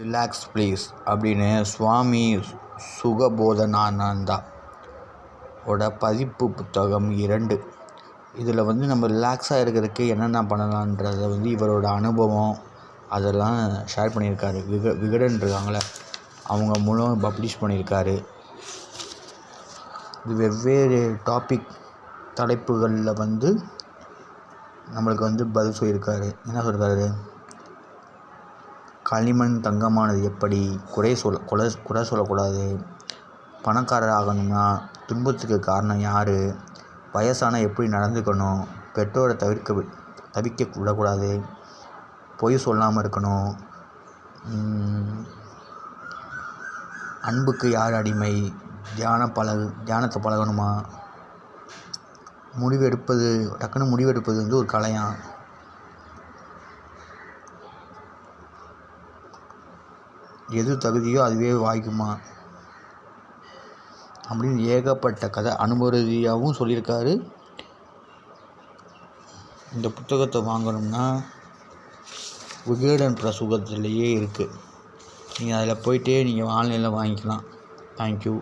Relax please அப்படின்னு சுவாமி சுகபோதனானந்தா ஓட பதிப்பு புத்தகம் இரண்டு. இதில் வந்து நம்ம ரிலாக்ஸாக இருக்கிறதுக்கு என்னென்ன பண்ணலான்றத வந்து இவரோட அனுபவம் அதெல்லாம் ஷேர் பண்ணியிருக்காரு. விக விகடன் இருக்காங்களே அவங்க மூலம் பப்ளிஷ் பண்ணியிருக்காரு. இது வெவ்வேறு டாபிக் தலைப்புகளில் வந்து நம்மளுக்கு வந்து பதில் சொல்லியிருக்காரு. என்ன சொல்கிறாரு களிமண் தங்கமானது எப்படி? குறை சொல்ல குறை குறை சொல்லக்கூடாது. பணக்காரர் ஆகணும்னா துன்பத்துக்கு காரணம் யார்? வயசான எப்படி நடந்துக்கணும்? பெற்றோரை தவிர்க்க வி- தவிக்க விடக்கூடாது. பொய் சொல்லாமல் இருக்கணும். அன்புக்கு யார் அடிமை? தியான பழகு தியானத்தை பழகணுமா? முடிவெடுப்பது டக்குன்னு முடிவெடுப்பது வந்து ஒரு கலையாம் எது தகுதியோ அதுவே வாய்க்குமா? அப்படின்னு ஏகப்பட்ட கதை அனுபவ ரீதியாகவும் சொல்லியிருக்காரு. இந்த புத்தகத்தை வாங்கணும்னா விகடன் பிரசுகத்திலேயே இருக்குது நீங்கள் அதில் போயிட்டே நீங்கள் ஆன்லைனில் வாங்கிக்கலாம். தேங்க்யூ